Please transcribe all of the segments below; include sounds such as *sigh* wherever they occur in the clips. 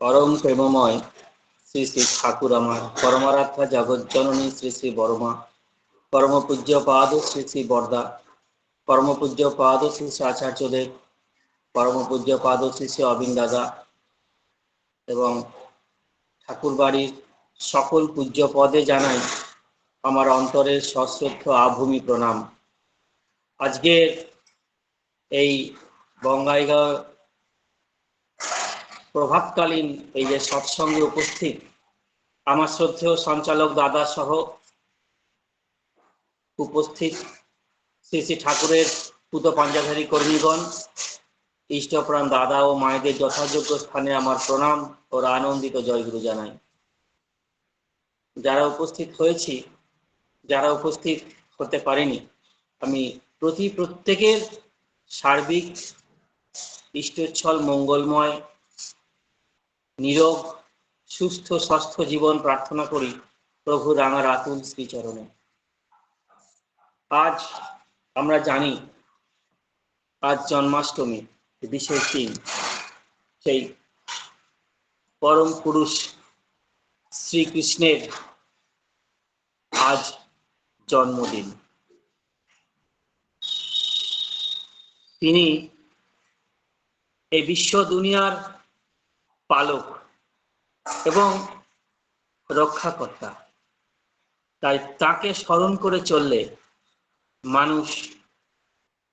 পরম প্রেমময় শ্রী শ্রী ঠাকুর আমার পরমারাধ্যা জগৎ জননী শ্রী শ্রী বর্মা পরম পূজ্য পাদ শ্রী শ্রী বরদা পরম পূজ্য পাদ শ্রী শ্রী আচার্যদেব পরম পূজ্য পাদ শ্রী শ্রী অবিন দাদা এবং ঠাকুর বাড়ির সকল পূজ্য পদে জানাই আমার অন্তরের সশ্রদ্ধ আভূমি প্রণাম। আজকের এই বঙ্গাইগাঁও প্রভাতকালীন এই যে সৎসঙ্গে উপস্থিত আমার শ্রদ্ধেয় সঞ্চালক দাদা সহ উপস্থিত শ্রী শ্রী ঠাকুরের পুত পাঞ্জাধারী কর্মীগণ, ইষ্টপ্রাণ দাদা ও মায়েদের যথাযোগ্য স্থানে আমার প্রণাম ও আনন্দিত জয়গুরু জানাই। যারা উপস্থিত হয়েছি, যারা উপস্থিত হতে পারেনি, আমি প্রতি প্রত্যেকের সার্বিক, ইষ্টচ্ছল, মঙ্গলময় নীরব সুস্থ, স্বাস্থ্য জীবন প্রার্থনা করি প্রভু রাঙা রাতুল শ্রীচরণে। আজ আমরা জানি, আজ জন্মাষ্টমী, বিশেষ দিন। সেই পরম পুরুষ শ্রীকৃষ্ণের আজ জন্মদিন। তিনি এই বিশ্ব দুনিয়ার পালক এবং রক্ষাকর্তা। তাই তাকে স্মরণ করে চললে মানুষ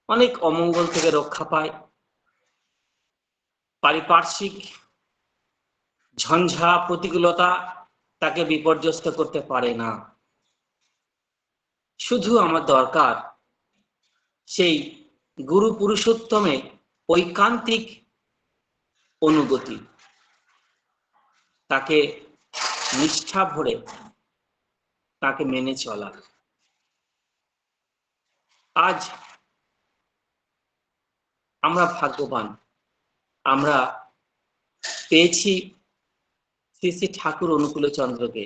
অনেক অমঙ্গল থেকে রক্ষা পায়। পারিপার্শ্বিক ঝঞ্ঝা প্রতিকূলতা তাকে বিপর্যস্ত করতে পারে না। শুধু আমার দরকার সেই গুরু পুরুষোত্তমে ঐকান্তিক অনুগতি তাকে নিষ্ঠা ভরে তাকে মেনে চলা। আজ আমরা ভাগ্যবান। আমরা পেয়েছি শ্রী শ্রী ঠাকুর অনুকূল চন্দ্রকে।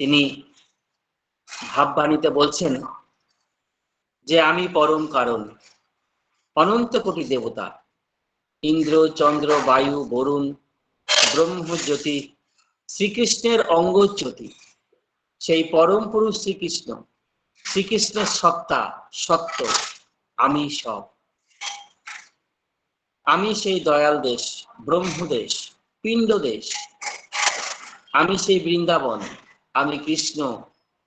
তিনি ভাববাণীতে বলছেন যে, আমি পরম কারণ, অনন্ত কোটি দেবতা, ইন্দ্র, চন্দ্র, বায়ু, বরুণ ব্রহ্মজ্যোতি, শ্রীকৃষ্ণের অঙ্গজ্যোতি, সেই পরম পুরুষ শ্রীকৃষ্ণ। শ্রীকৃষ্ণের সত্তা, সত্য, আমি সব। আমি সেই দয়াল দেশ, ব্রহ্মদেশ, পিণ্ড দেশ। আমি সেই বৃন্দাবন, আমি কৃষ্ণ,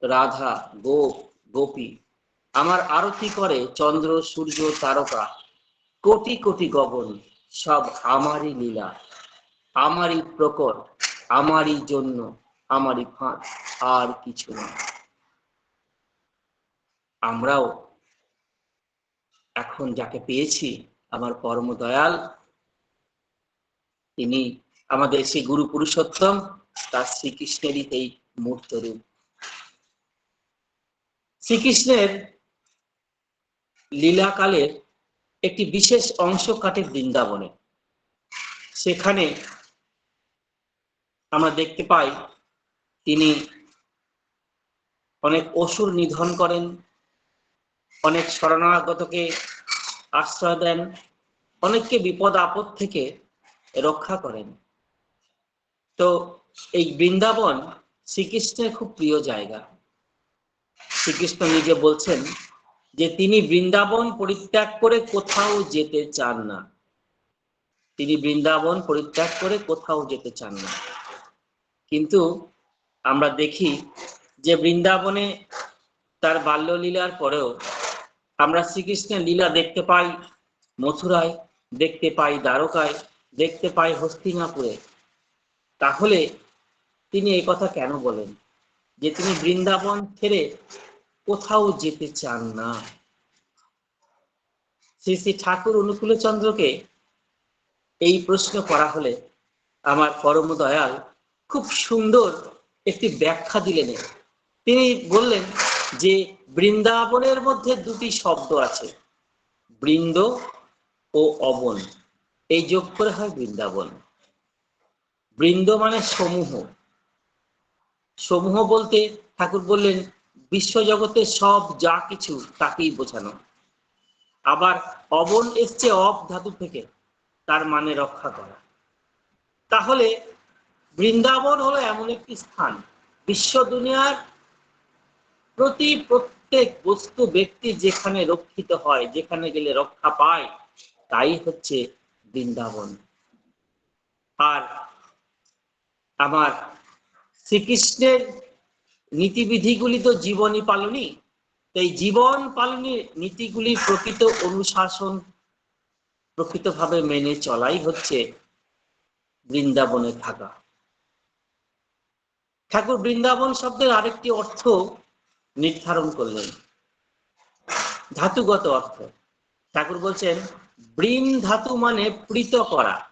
রাধা, গোপ, গোপী। আমার আরতি করে চন্দ্র, সূর্য, তারকা, কোটি কোটি গগন, সব আমারই লীলা। আমারই প্রকট, আমারই জন্য, আমারই ফাঁক আর কিছু না। আমরাও এখন যাকে পেয়েছি, আমার পরম দয়াল, তিনি আমাদের সেই গুরু পুরুষোত্তম, তার শ্রীকৃষ্ণেরই এই মূর্ত রূপ শ্রীকৃষ্ণের লীলাকালের একটি বিশেষ অংশ কাটে বৃন্দাবনে। সেখানে আমরা দেখতে পাই তিনি অনেক অসুর নিধন করেন, অনেক শরণাগতকে আশ্রয় দেন, অনেককে বিপদ আপদ থেকে রক্ষা করেন। তো এই বৃন্দাবন শ্রীকৃষ্ণের খুব প্রিয় জায়গা। শ্রীকৃষ্ণ নিজে বলছেন যে তিনি বৃন্দাবন পরিত্যাগ করে কোথাও যেতে চান না। তিনি বৃন্দাবন পরিত্যাগ করে কোথাও যেতে চান না। কিন্তু আমরা দেখি যে বৃন্দাবনে তার বাল্যলীলার পরেও আমরা শ্রীকৃষ্ণের লীলা দেখতে পাই মথুরায়, দেখতে পাই দ্বারকায়, দেখতে পাই হস্তিনাপুরে। তাহলে তিনি এই কথা কেন বলেন? যে তিনি বৃন্দাবন ছেড়ে কোথাও যেতে চান না। শ্রী শ্রী ঠাকুর অনুকূল চন্দ্রকে এই প্রশ্ন করা হলে আমার পরম দয়াল খুব সুন্দর একটি ব্যাখ্যা দিলেন তিনি বললেন যে বৃন্দাবনের মধ্যে দুটি শব্দ আছে, বৃন্দ ও অবন। এই যোগ করে হয় বৃন্দাবন। বৃন্দ মানে সমূহ। সমূহ বলতে ঠাকুর বললেন বিশ্বজগতে সব যা কিছু তাকেই বোঝানো। আবার অবন এসছে অব ধাতু থেকে, তার মানে রক্ষা করা। তাহলে বৃন্দাবন হলো এমন একটি স্থান। বিশ্ব দুনিয়ার প্রতি প্রত্যেক বস্তু ব্যক্তি যেখানে রক্ষিত হয়, যেখানে গেলে রক্ষা পায়, তাই হচ্ছে বৃন্দাবন। আর আমার শ্রীকৃষ্ণের নীতিবিধিগুলি তো জীবনী পালনই তাই জীবন পালনের নীতিগুলি প্রকৃত অনুশাসন প্রকৃতভাবে মেনে চলাই হচ্ছে বৃন্দাবনে থাকা। ঠাকুর বৃন্দাবন শব্দের আরেকটি অর্থ নির্ধারণ করলেন। ধাতুগত অর্থ। ঠাকুর বলছেন বৃন ধাতু মানে প্রীত করা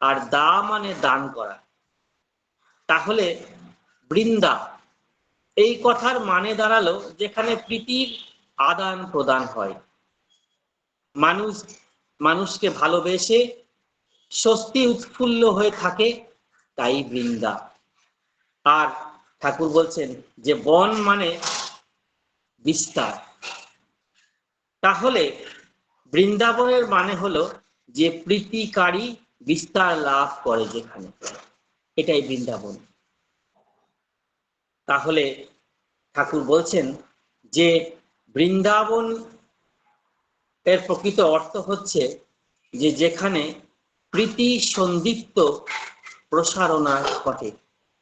আর দা মানে দান করা। তাহলে বৃন্দা, এই কথার মানে দাঁড়াল যেখানে প্রীতির আদান প্রদান হয়। মানুষ, মানুষকে ভালোবেসে স্বস্তি উৎফুল্ল হয়ে থাকে তাই বৃন্দা। আর ঠাকুর বলছেন যে বন মানে বিস্তার। তাহলে বৃন্দাবনের মানে হলো যে প্রীতিকারী বিস্তার লাভ করে যেখানে। এটাই বৃন্দাবন। তাহলে ঠাকুর বলছেন যে বৃন্দাবন এর প্রকৃত অর্থ হচ্ছে যে যেখানে প্রীতি সন্দীপ্ত প্রসারণা ঘটে।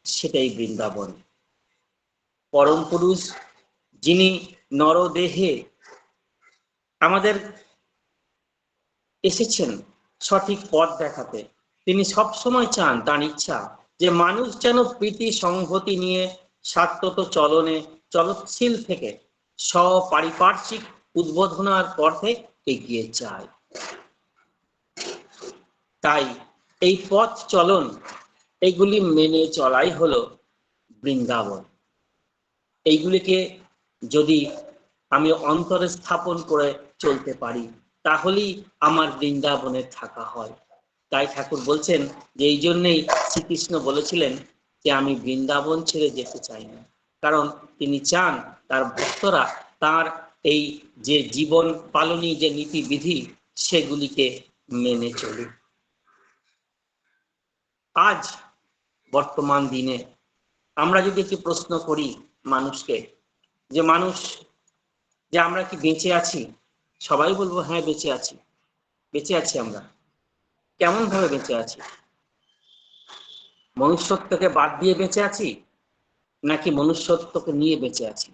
সেটাই বৃন্দাবন। পরম পুরুষ যিনি নরদেহে আমাদের এসেছেন সঠিক পথ দেখাতে, তিনি সব সময় চান তার ইচ্ছা যে মানুষ যেন প্রীতি সংহতি নিয়ে সাত্যত চলনে চলৎশীল থেকে স্বপারিপার্শ্বিক উদ্বোধনার পথে এগিয়ে যায়। তাই এই পথ চলন এইগুলি মেনে চলাই হলো বৃন্দাবন। এইগুলিকে যদি আমি অন্তরে স্থাপন করে চলতে পারি, তাহলেই আমার বৃন্দাবনে থাকা হয়। তাই ঠাকুর বলছেন যে এই জন্যেই শ্রীকৃষ্ণ বলেছিলেন যে আমি বৃন্দাবন ছেড়ে যেতে চাই না। কারণ তিনি চান তার ভক্তরা তার এই যে জীবন পালনী, যে নীতিবিধি, সেগুলিকে মেনে চলুক। আজ বর্তমান দিনে। আমরা যদি একটি প্রশ্ন করি মানুষকে, যে মানুষ, যে আমরা কি বেঁচে আছি? সবাই বলব হ্যাঁ বেঁচে আছি। বেঁচে আছি আমরা। কেমন ভাবে বেঁচে আছি? মনুষ্যত্বকে বাদ দিয়ে বেঁচে আছি, নাকি মনুষ্যত্বকে নিয়ে বেঁচে আছি?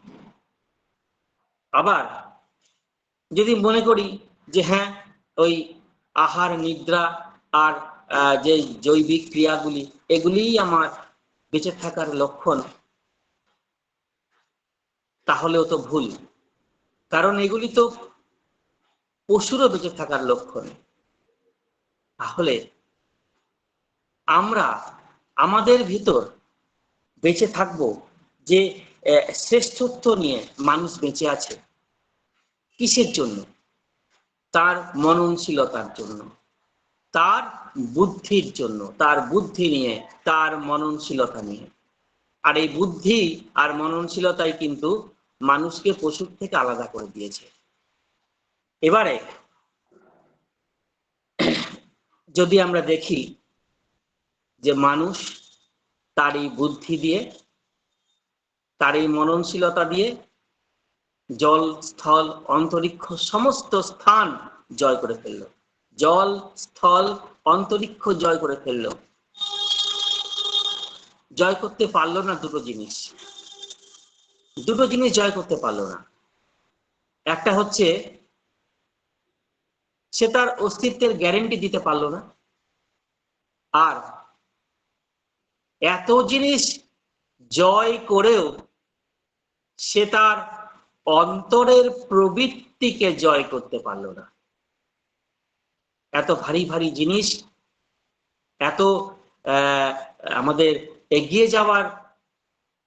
আবার যদি মনে করি যে হ্যাঁ ওই আহার, নিদ্রা আর যে জৈবিক ক্রিয়াগুলি এগুলিই আমার বেঁচে থাকার লক্ষণ, তাহলেও তো ভুল। কারণ এগুলি তো পশুরও বেঁচে থাকার লক্ষণ। তাহলে আমরা আমাদের ভিতর বেঁচে থাকব যে শ্রেষ্ঠত্ব নিয়ে মানুষ বেঁচে আছে কিসের জন্য? তার মননশীলতার জন্য। তার বুদ্ধির জন্য, তার বুদ্ধি নিয়ে, তার মননশীলতা নিয়ে। আর এই বুদ্ধি আর মননশীলতাই কিন্তু মানুষকে পশুর থেকে আলাদা করে দিয়েছে। এবারে, যদি আমরা দেখি যে মানুষ তার এই বুদ্ধি দিয়ে, তার এই মননশীলতা দিয়ে জল, স্থল, অন্তরিক্ষ সমস্ত স্থান জয় করে ফেলল। জল, স্থল, অন্তরিক্ষ জয় করে ফেলল। জয় করতে পারল না দুটো জিনিস। দুটো জিনিস জয় করতে পারল না। একটা হচ্ছে, সে তার অস্তিত্বের গ্যারেন্টি দিতে পারল না। আর এত জিনিস জয় করেও সে তার অন্তরের প্রবৃত্তিকে জয় করতে পারল না। এত ভারী ভারী জিনিস, এত আমাদের এগিয়ে যাওয়ার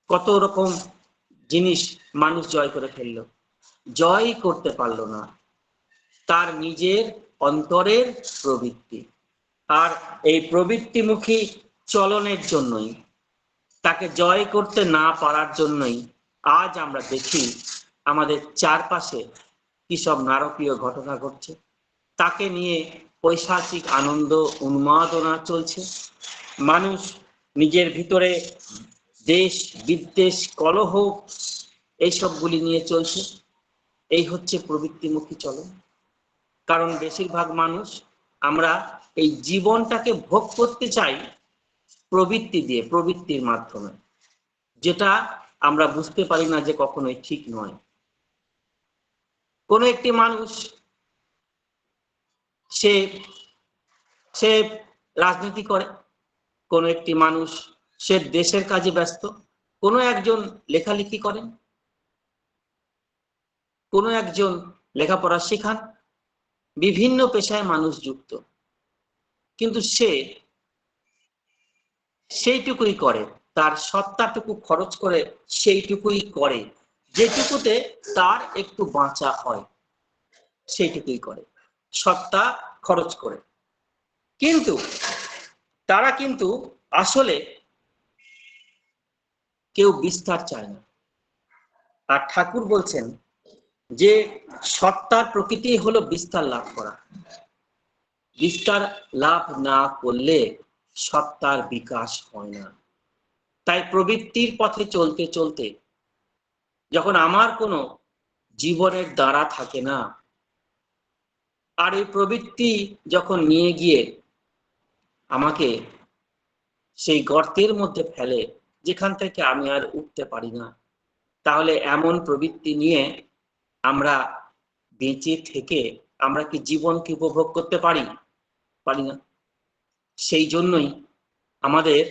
কত রকম জিনিস মানুষ জয় করে ফেলল। জয় করতে পারল না। তার নিজের অন্তরের প্রবৃত্তি। আর এই প্রবৃত্তিমুখী চলনের জন্যই, তাকে জয় করতে না পারার জন্যই আজ আমরা দেখি আমাদের চারপাশে কি সব নারকীয় ঘটনা ঘটছে। তাকে নিয়ে পৈশাচিক আনন্দ উন্মাদনা চলছে। মানুষ নিজের ভিতরে দেশ, বিদ্বেষ, কলহ এইসবগুলি নিয়ে চলছে। এই হচ্ছে প্রবৃত্তিমুখী চলন। কারণ বেশিরভাগ মানুষ আমরা এই জীবনটাকে ভোগ করতে চাই প্রবৃত্তি দিয়ে, প্রবৃত্তির মাধ্যমে। যেটা আমরা বুঝতে পারি না যে কখনোই ঠিক নয়। কোনো একটি মানুষ সে সে রাজনীতি করে। কোনো একটি মানুষ, সে দেশের কাজে ব্যস্ত। কোনো একজন লেখালেখি করেন। কোনো একজন লেখাপড়া শেখান। বিভিন্ন পেশায় মানুষ যুক্ত। কিন্তু সে, সেইটুকুই করে। তার সত্তাটুকু খরচ করে সেইটুকুই করে। যেটুকুতে তার একটু বাঁচা হয়, সেইটুকুই করে। সত্তা খরচ করে। কিন্তু তারা কিন্তু আসলে কেউ বিস্তার চায় না। আর ঠাকুর বলছেন যে সত্তার প্রকৃতি হলো বিস্তার লাভ করা। বিস্তার লাভ না করলে সত্তার বিকাশ হয় না। তাই প্রবৃত্তির পথে চলতে চলতে যখন আমার কোনো জীবনের দ্বারা থাকে না আর এই প্রবৃত্তি যখন নিয়ে গিয়ে আমাকে সেই গর্তের মধ্যে ফেলে, যেখান থেকে আমি আর উঠতে পারি না, তাহলে এমন প্রবৃত্তি নিয়ে আমরা বেঁচে থেকে আমরা কি জীবনকে উপভোগ করতে পারি? পারি না। সেই জন্যই আমাদের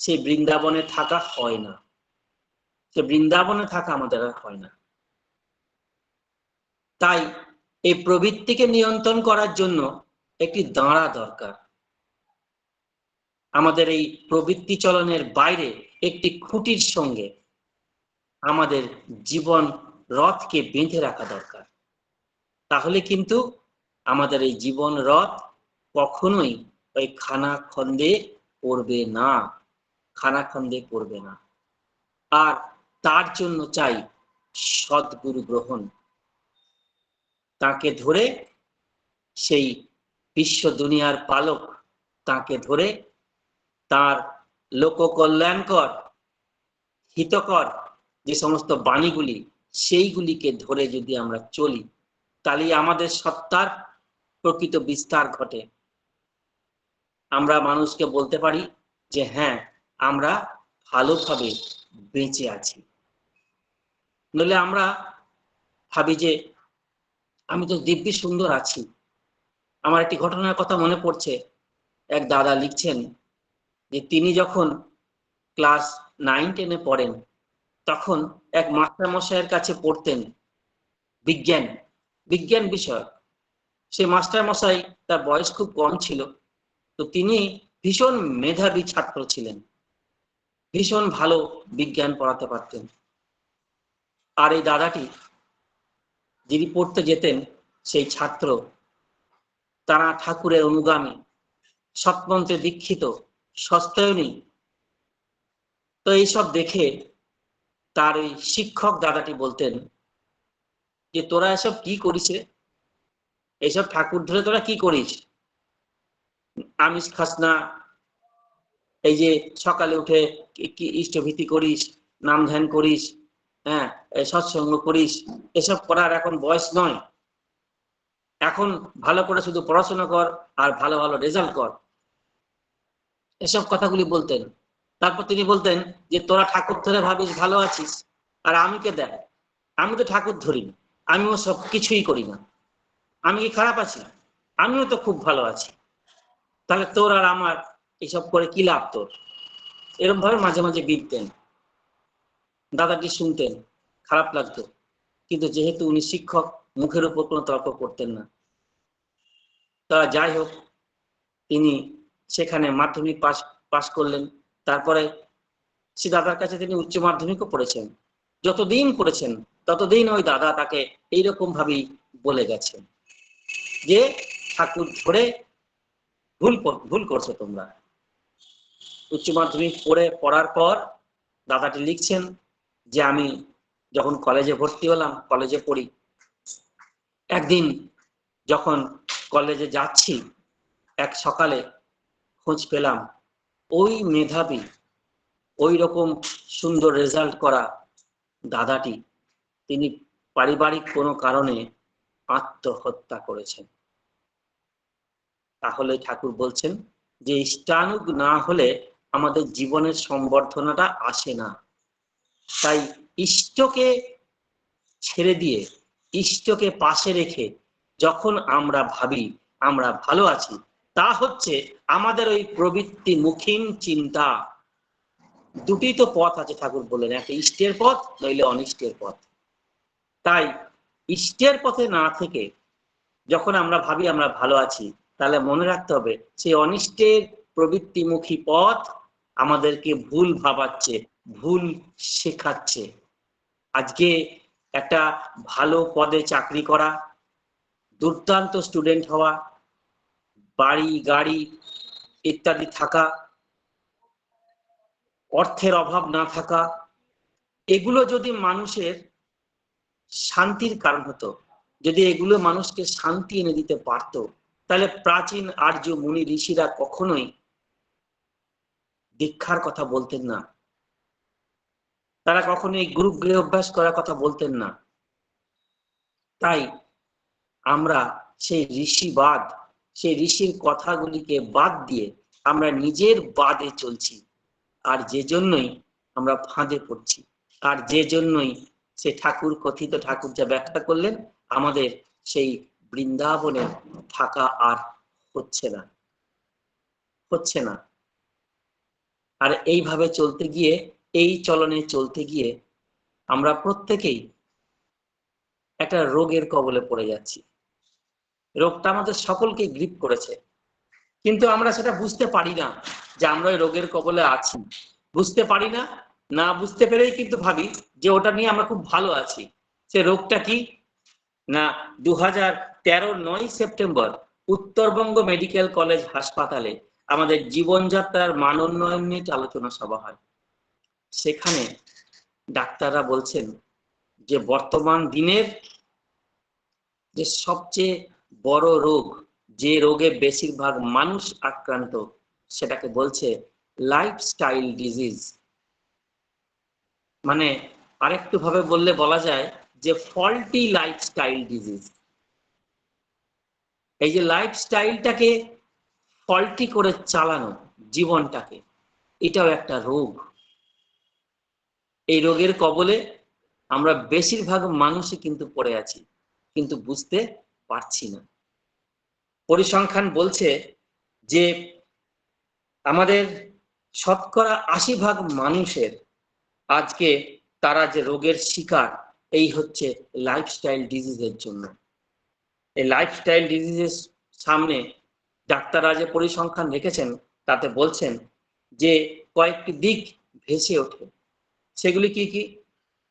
সেই বৃন্দাবনে থাকা হয় না। সে বৃন্দাবনে থাকা আমাদের আর হয় না। তাই এই প্রবৃত্তিকে নিয়ন্ত্রণ করার জন্য একটি দাঁড়া দরকার। আমাদের এই প্রবৃত্তি চলনের বাইরে একটি খুঁটির সঙ্গে আমাদের জীবন রথকে বেঁধে রাখা দরকার। তাহলে কিন্তু আমাদের এই জীবন রথ কখনোই ওই খানা খন্দে পড়বে না খানা খন্দে পড়বে না। আর তার জন্য চাই সদ্গুরু গ্রহণ। তাকে ধরে সেই বিশ্ব দুনিয়ার পালক তাকে ধরে তার লোককল্যাণকর, হিতকর যে সমস্ত বাণীগুলি, সেইগুলিকে ধরে যদি আমরা চলি, তাহলে আমাদের সত্তার প্রকৃত বিস্তার ঘটে। আমরা মানুষকে বলতে পারি যে হ্যাঁ আমরা ভালোভাবে বেঁচে আছি। নইলে আমরা ভাবি যে আমি তো দিব্যি সুন্দর আছি। আমার একটি ঘটনার কথা মনে পড়ছে। এক দাদা লিখছেন যে তিনি যখন ক্লাস নাইন, টেনে পড়েন, তখন এক মাস্টারমশাইয়ের কাছে পড়তেন বিজ্ঞান বিজ্ঞান বিষয় সে মাস্টারমশাই তার বয়স খুব কম ছিল, তো তিনি ভীষণ মেধাবী ছাত্র ছিলেন। ভীষণ ভালো বিজ্ঞান পড়াতে পারতেন। আর এই দাদাটি যিনি পড়তে যেতেন, সেই ছাত্র, তারা ঠাকুরের অনুগামী, সৎমন্ত্রে দীক্ষিত, সস্তায়নী। তো এইসব দেখে তার ওই শিক্ষক দাদাটি বলতেন যে, তোরা এসব কি করিস রে এইসব ঠাকুর ধরে তোরা কি করিস? আমিষ খাস না। এই যে সকালে উঠে ইষ্টভীতি করিস, নাম ধ্যান করিস হ্যাঁ সৎসঙ্গ করিস। এসব করার এখন বয়স নয়। এখন ভালো করে শুধু পড়াশোনা কর আর ভালো ভালো রেজাল্ট কর। এসব কথাগুলি বলতেন। তারপর তিনি বলতেন যে, তোরা ঠাকুর ধরে ভাবিস ভালো আছিস। আর আমি কে দেখ? আমি তো ঠাকুর ধরি না। আমিও সব কিছুই করি না। আমি কি খারাপ আছি? আমিও তো খুব ভালো আছি। তাহলে তোর আর আমার এসব করে কি লাভ তোর? এরকম ভাবে মাঝে মাঝে বিপতেন দাদাটি শুনতেন, খারাপ লাগতো। কিন্তু যেহেতু উনি শিক্ষক, মুখের উপর কোনো তর্ক করতেন না। তা যাই হোক, তিনি সেখানে মাধ্যমিক পাশ পাশ করলেন। তারপরে সে দাদার কাছে তিনি উচ্চ মাধ্যমিকও পড়েছেন। যতদিন পড়েছেন, ততদিন ওই দাদা তাকে এইরকম ভাবেই বলে গেছেন যে, ঠাকুর ধরে ভুল ভুল করছ তোমরা। উচ্চ মাধ্যমিক পড়ে, পড়ার পর দাদাটি লিখছেন যে আমি যখন কলেজে ভর্তি হলাম কলেজে পড়ি। একদিন যখন কলেজে যাচ্ছি, এক সকালে খোঁজ পেলাম, ওই মেধাবী, ওই রকম সুন্দর রেজাল্ট করা দাদাটি, তিনি পারিবারিক কোনো কারণে আত্মহত্যা করেছেন। তাহলে ঠাকুর বলছেন যে, ইষ্টানুগ না হলে আমাদের জীবনের সম্বর্ধনাটা আসে না। তাই ইষ্টকে ছেড়ে দিয়ে, ইষ্টকে পাশে রেখে যখন আমরা ভাবি আমরা ভালো আছি, তা হচ্ছে আমাদের ওই প্রবৃত্তি মুখীন চিন্তা। দুটি তো পথ আছে ঠাকুর বললেন, একটা ইষ্টের পথ, নইলে অনিষ্টের পথ। তাই ইষ্টের পথে না থেকে যখন আমরা ভাবি আমরা ভালো আছি, তাহলে মনে রাখতে হবে, সেই অনিষ্টের প্রবৃত্তিমুখী পথ আমাদেরকে ভুল ভাবাচ্ছে ভুল শেখাচ্ছে। আজকে একটা ভালো পদে চাকরি করা, দুর্দান্ত স্টুডেন্ট হওয়া, বাড়ি, গাড়ি ইত্যাদি থাকা, অর্থের অভাব না থাকা, এগুলো যদি মানুষের শান্তির কারণ হতো, যদি এগুলো মানুষকে শান্তি এনে দিতে পারত, তাহলে প্রাচীন আর্য মুনি ঋষিরা কখনোই দীক্ষার কথা বলতেন না। তারা কখনো এই গ্রুপ গৃহ অভ্যাস করার কথা বলতেন না। তাই আমরা সেই ঋষিবাদ, সেই ঋষির কথাগুলিকে বাদ দিয়ে আমরা নিজের বাদে চলছি। আর যে জন্যই আমরা ফাঁদে পড়ছি, আর যে জন্যই সে ঠাকুর, কথিত ঠাকুর যা ব্যাখ্যা করলেন, আমাদের সেই বৃন্দাবনে থাকা আর হচ্ছে না হচ্ছে না। আর এইভাবে চলতে গিয়ে এই চলনে চলতে গিয়ে আমরা প্রত্যেকেই একটা রোগের কবলে পড়ে যাচ্ছি। রোগটা আমাদের সকলকে গ্রিপ করেছে। কিন্তু আমরা সেটা বুঝতে পারি না যে আমরা ওই রোগের কবলে আছি। বুঝতে পারি না না বুঝতে পেরেই কিন্তু ভাবি যে ওটা নিয়ে আমরা খুব ভালো আছি। সে রোগটা কি? না দু হাজার তেরো নয় সেপ্টেম্বর উত্তরবঙ্গ মেডিকেল কলেজ হাসপাতালে আমাদের জীবনযাত্রার মান উন্নয়ন নিয়ে আলোচনা সভা হয়। সেখানে ডাক্তাররা বলছেন যে বর্তমান দিনের যে সবচেয়ে বড় রোগ, যে রোগে বেশিরভাগ মানুষ আক্রান্ত, সেটাকে বলছে লাইফস্টাইল ডিজিজ মানে আরেকটু ভাবে বললে বলা যায় যে ফল্টি লাইফস্টাইল ডিজিজ এই যে লাইফস্টাইলটাকে ফল্টি করে চালানো, জীবনটাকে, এটাও একটা রোগ। এই রোগের কবলে আমরা বেশিরভাগ মানুষই কিন্তু পড়ে আছি, কিন্তু বুঝতে পারছি না। পরিসংখ্যান বলছে যে আমাদের শতকরা আশি ভাগ মানুষের আজকে তারা যে রোগের শিকার, এই হচ্ছে লাইফস্টাইল ডিজিজের জন্য। এই লাইফস্টাইল ডিজিজের সামনে ডাক্তাররা যে পরিসংখ্যান রেখেছেন, তাতে বলছেন যে কয়েকটি দিক ভেসে ওঠে। সেগুলি কি কি?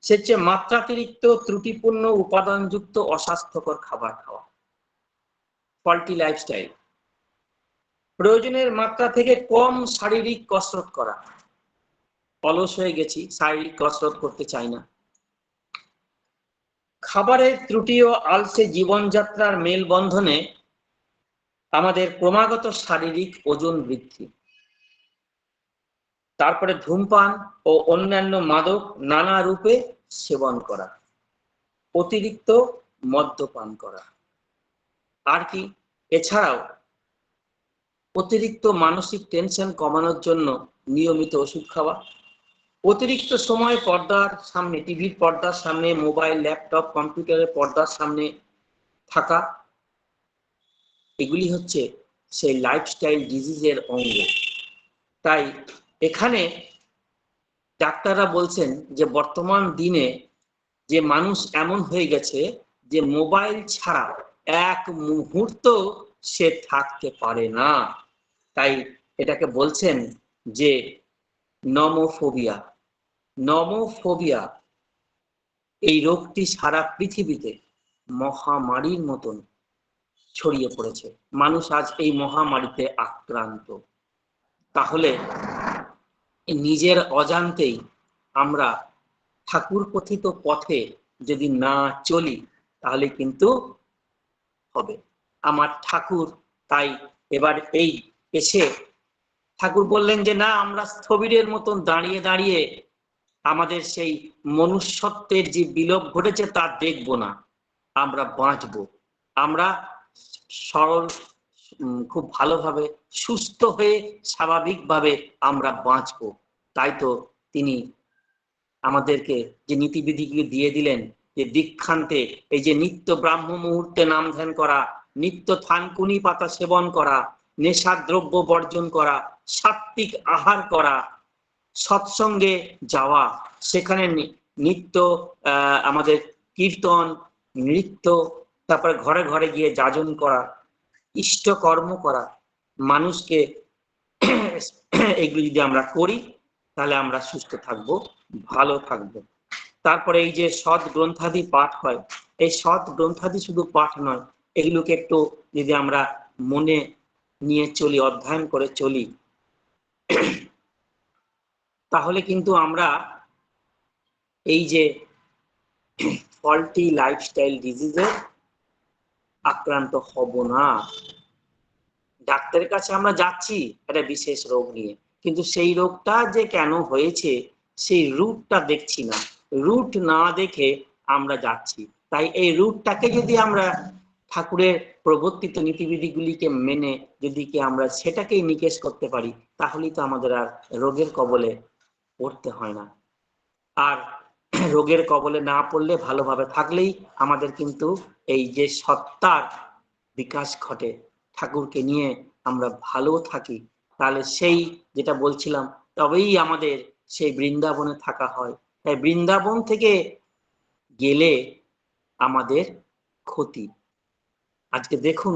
সে হচ্ছে মাত্রাতিরিক্ত ত্রুটিপূর্ণ, উপাদানযুক্ত, অস্বাস্থ্যকর খাবার খাওয়া। ফল্টি লাইফস্টাইল প্রয়োজনের মাত্রা থেকে কম শারীরিক কসরত করা। অলস হয়ে গেছি, শারীরিক কসরত করতে চাই না। খাবারের ত্রুটি ও আলসে জীবনযাত্রার মেলবন্ধনে আমাদের ক্রমাগত শারীরিক ওজন বৃদ্ধি। তারপরে ধূমপান ও অন্যান্য মাদক নানা রূপে সেবন করা, অতিরিক্ত মদ্যপান করা। আর কি? এছাড়াও অতিরিক্ত মানসিক টেনশন কমানোর জন্য নিয়মিত ওষুধ খাওয়া, অতিরিক্ত সময় পর্দার সামনে, টিভির পর্দার সামনে, মোবাইল, ল্যাপটপ, কম্পিউটারের পর্দার সামনে থাকা, এগুলি হচ্ছে সেই লাইফস্টাইল ডিজিজের অঙ্গ। তাই এখানে ডাক্তাররা বলছেন যে বর্তমান দিনে যে মানুষ এমন হয়ে গেছে যে মোবাইল ছাড়া এক মুহূর্ত সে থাকতে পারে না। তাই এটাকে বলছেন যে নমোফোবিয়া। নমোফোবিয়া এই রোগটি সারা পৃথিবীতে মহামারীর মতন ছড়িয়ে পড়েছে। মানুষ আজ এই মহামারীতে আক্রান্ত। তাহলে নিজের অজান্তেই আমরা ঠাকুর কথিত পথে যদি না চলি, তাহলে কিন্তু হবে। আমার ঠাকুর তাই এবার এই এসে ঠাকুর বললেন যে, না, আমরা স্থবিরের মতন দাঁড়িয়ে দাঁড়িয়ে আমাদের সেই মনুষ্যত্বের যে বিলোপ ঘটেছে তা দেখব না। আমরা বাঁচব। আমরা সরল খুব ভালোভাবে সুস্থ হয়ে স্বাভাবিকভাবে আমরা বাঁচব। তাই তো তিনি আমাদেরকে যে নীতিবিধিগুলি দিয়ে দিলেন, যে দীক্ষান্তে এই যে নিত্য ব্রাহ্ম মুহূর্তে নাম ধ্যান করা, নিত্য থানকুনি পাতা সেবন করা নেশার দ্রব্য বর্জন করা সাত্বিক আহার করা, সৎসঙ্গে যাওয়া, সেখানে নিত্য আমাদের কীর্তন, নৃত্য, তারপরে ঘরে ঘরে গিয়ে যাজন করা ইষ্ট কর্ম করা। মানুষকে *clears throat* এগুলো যদি আমরা করি, তাহলে আমরা সুস্থ থাকব, ভালো থাকব। তারপরে এই যে সৎ গ্রন্থাদি পাঠ হয়, এই সৎ গ্রন্থাদি শুধু পাঠ নয়, এগুলোকে একটু যদি আমরা মনে নিয়ে চলি, অধ্যয়ন করে চলি, *clears throat* তাহলে কিন্তু আমরা এই যে ফল্টি লাইফস্টাইল ডিজিজের আক্রান্ত হব না। ডাক্তারের কাছে আমরা যাচ্ছি একটা বিশেষ রোগ নিয়ে। কিন্তু সেই রোগটা যে কেন হয়েছে, সেই রুটটা দেখছি না। রুট না দেখে আমরা যাচ্ছি। তাই এই রুটটাকে যদি আমরা ঠাকুরের প্রবর্তিত নীতিবিধিগুলিকে মেনে যদি কি আমরা সেটাকেই নিকেশ করতে পারি, তাহলেই তো আমাদের আর রোগের কবলে পড়তে হয় না। আর রোগের কবলে না পড়লে ভালোভাবে থাকলেই আমাদের কিন্তু এই যে সত্তার বিকাশ ঘটে, ঠাকুরকে নিয়ে আমরা ভালো থাকি, তাহলে সেই যেটা বলছিলাম, তবেই আমাদের সেই বৃন্দাবনে থাকা হয়। তাই বৃন্দাবন থেকে গেলে আমাদের ক্ষতি। আজকে দেখুন,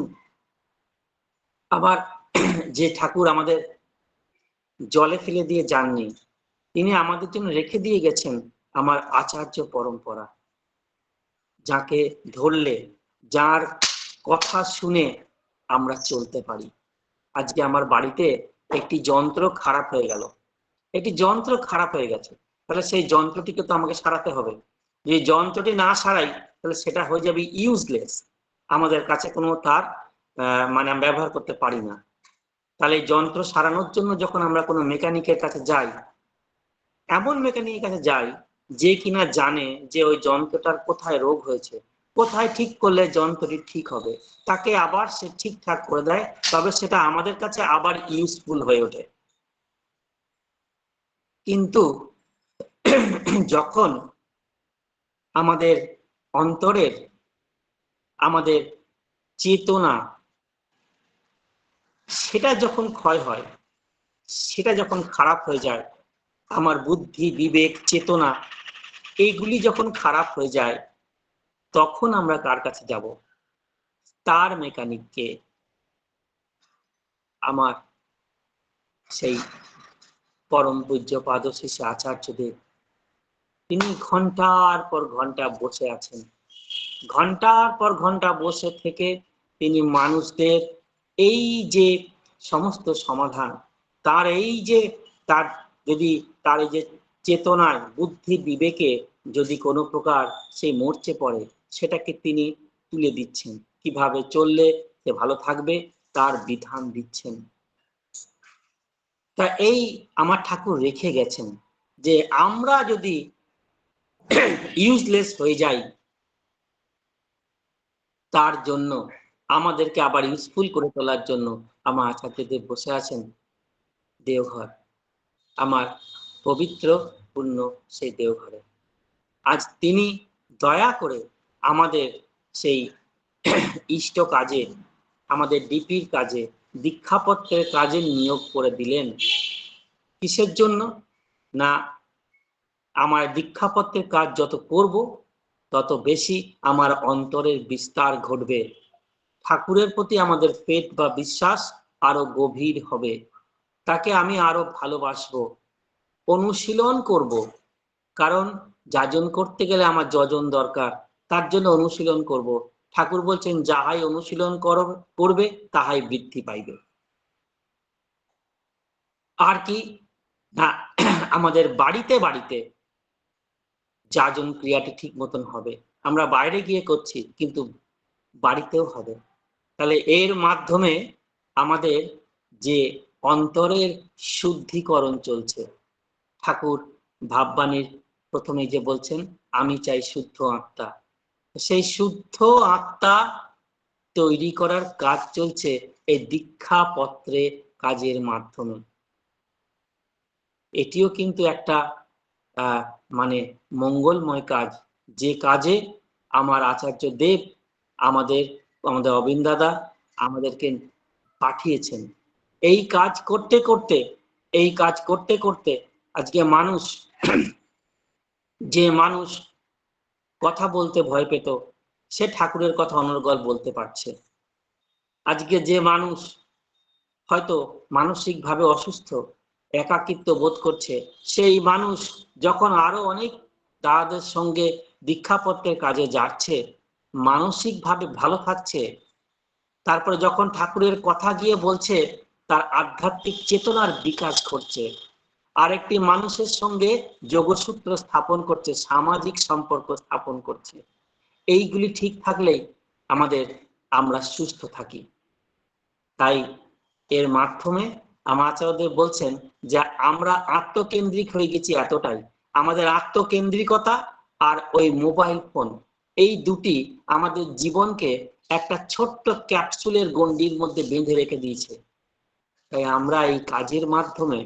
আবার যে ঠাকুর আমাদের জলে ফেলে দিয়ে যাননি, তিনি আমাদের জন্য রেখে দিয়ে গেছেন আমার আচার্য পরম্পরা। যাকে ধরলে, যার কথা শুনে আমরা চলতে পারি। আজকে আমার বাড়িতে একটি যন্ত্র খারাপ হয়ে গেল। একটি যন্ত্র খারাপ হয়ে গেছে। তাহলে সেই যন্ত্রটিকে তো আমাকে সারাতে হবে। যে যন্ত্রটি না সারাই, তাহলে সেটা হয়ে যাবে ইউজলেস আমাদের কাছে কোনো তার মানে আমরা ব্যবহার করতে পারি না। তাহলে যন্ত্র সারানোর জন্য যখন আমরা কোনো মেকানিকের কাছে যাই, এমন মেকানিকের কাছে যাই যে কিনা জানে যে ওই যন্ত্রটার কোথায় রোগ হয়েছে, কোথায় ঠিক করলে যন্ত্রটি ঠিক হবে, তাকে আবার সে ঠিকঠাক করে দেয়, তবে সেটা আমাদের কাছে আবার ইউজফুল হয়ে ওঠে। কিন্তু *clears throat* যখন আমাদের অন্তরের আমাদের চেতনা সেটা যখন ক্ষয় হয়, সেটা যখন খারাপ হয়ে যায়, আমার বুদ্ধি, বিবেক, চেতনা এইগুলি যখন খারাপ হয়ে যায়, তখন আমরা কার কাছে যাব? তার মেকানিককে আমার সেই পরম পূজ্য পাদশিষ্য আচার্যদেব তিনি ঘণ্টার পর ঘণ্টা বসে আছেন। ঘণ্টার পর ঘণ্টা বসে থেকে তিনি মানুষদের এই যে সমস্ত সমাধান, তার এই যে তার যদি তার এই যে চেতনার বুদ্ধি বিবেকে যদি কোনো প্রকার সেই মরচে পড়ে, সেটাকে তিনি তুলে দিচ্ছেন। কীভাবে চললে সে ভালো থাকবে, তার বিধান দিচ্ছেন। তা এই আমার ঠাকুর রেখে গেছেন যে আমরা যদি *clears throat* ইউজলেস হয়ে যাই, তার জন্য, আমাদেরকে আবার ইউজফুল করে তোলার জন্য আমার আচার্যদেব বসে আছেন দেওঘর। আমার পবিত্র, পূর্ণ সেই দেওঘরে। আজ তিনি দয়া করে আমাদের সেই ইষ্ট কাজে, আমাদের ডিপির কাজে, দীক্ষাপত্রের কাজে নিয়োগ করে দিলেন। কিসের জন্য? না, আমার দীক্ষাপত্রের কাজ যত করব, তত বেশি আমার অন্তরের বিস্তার ঘটবে। ঠাকুরের প্রতি আমাদের পেট বা বিশ্বাস আরও গভীর হবে। তাকে আমি আরও ভালোবাসবো। অনুশীলন করব। কারণ যাজন করতে গেলে আমার যজন দরকার, তার জন্য অনুশীলন করব। ঠাকুর বলছেন, যাহাই অনুশীলন কর- করবে, তাহাই বৃদ্ধি পাইবে। আর কি? না, আমাদের বাড়িতে বাড়িতে যাজন ক্রিয়াটি ঠিক মতন হবে। আমরা বাইরে গিয়ে করছি, কিন্তু বাড়িতেও হবে। তাহলে এর মাধ্যমে আমাদের যে অন্তরের শুদ্ধিকরণ চলছে ঠাকুর ভাববাণীর প্রথমে যে বলছেন, আমি চাই শুদ্ধ আত্মা। সেই শুদ্ধ আত্মা তৈরি করার কাজ চলছে এই দীক্ষা পত্রে কাজের মাধ্যমে। এটিও কিন্তু একটা মানে মঙ্গলময় কাজ। যে কাজে আমার আচার্য দেব আমাদের আমাদের অবিন দাদা আমাদেরকে পাঠিয়েছেন। এই কাজ করতে করতে, এই কাজ করতে করতে আজকে মানুষ, যে মানুষ কথা বলতে ভয় পেত, সে ঠাকুরের কথা অনর্গল বলতে পারছে। আজকে যে মানুষ হয়তো মানসিকভাবে অসুস্থ, একাকিত্ব বোধ করছে, সেই মানুষ যখন আরও অনেক তাদের সঙ্গে দীক্ষাপত্রের কাজে যাচ্ছে, মানসিকভাবে ভালো থাকছে, তারপরে যখন ঠাকুরের কথা গিয়ে বলছে, তার আধ্যাত্মিক চেতনার বিকাশ ঘটছে। আরেকটি মানুষের সঙ্গে যোগসূত্র স্থাপন করছে, সামাজিক সম্পর্ক স্থাপন করছে। এইগুলি ঠিক থাকলেই আমাদের আমরা সুস্থ থাকি। তাই এর মাধ্যমে আমার আচার্যদেব বলছেন যে আমরা আত্মকেন্দ্রিক হয়ে গেছি এতটাই। আমাদের আত্মকেন্দ্রিকতা আর ওই মোবাইল ফোন, এই দুটি আমাদের জীবনকে একটা ছোট্ট ক্যাপসুলের গণ্ডির মধ্যে বেঁধে রেখে দিয়েছে। তাই আমরা এই কাজের মাধ্যমে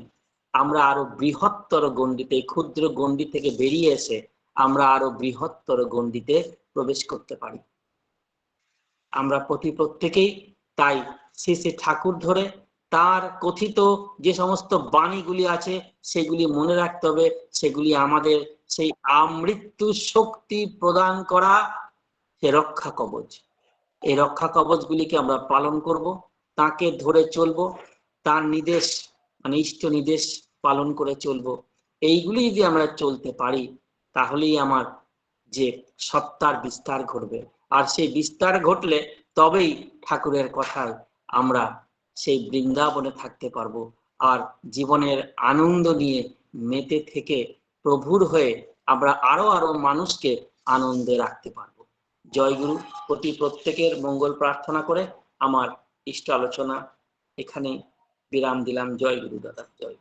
আমরা আরও বৃহত্তর গণ্ডিতে, ক্ষুদ্র গণ্ডি থেকে বেরিয়ে এসে আমরা আরও বৃহত্তর গণ্ডিতে প্রবেশ করতে পারি। আমরা প্রতি প্রত্যেকেই তাই শ্রী শ্রী ঠাকুর ধরে তার কথিত যে সমস্ত বাণীগুলি আছে, সেগুলি মনে রাখতে হবে। সেগুলি আমাদের সেই আমৃত্যু শক্তি প্রদান করা সে রক্ষা কবচ। এই রক্ষা কবচগুলিকে আমরা পালন করব, তাকে ধরে চলবো। তার নির্দেশ মানে ইষ্ট নির্দেশ পালন করে চলবো। এইগুলি যদি আমরা চলতে পারি, তাহলেই আমার যে সত্তার বিস্তার ঘটবে। আর সেই বিস্তার ঘটলে তবেই ঠাকুরের কথায় আমরা সেই বৃন্দাবনে থাকতে পারব। আর জীবনের আনন্দ নিয়ে মেতে থেকে প্রভুর হয়ে আমরা আরও আরও মানুষকে আনন্দে রাখতে পারব। জয়গুরু প্রতি প্রত্যেকের মঙ্গল প্রার্থনা করে আমার ইষ্ট আলোচনা এখানে বিরাম দিলাম। জয় গুরু দাদা, জয়।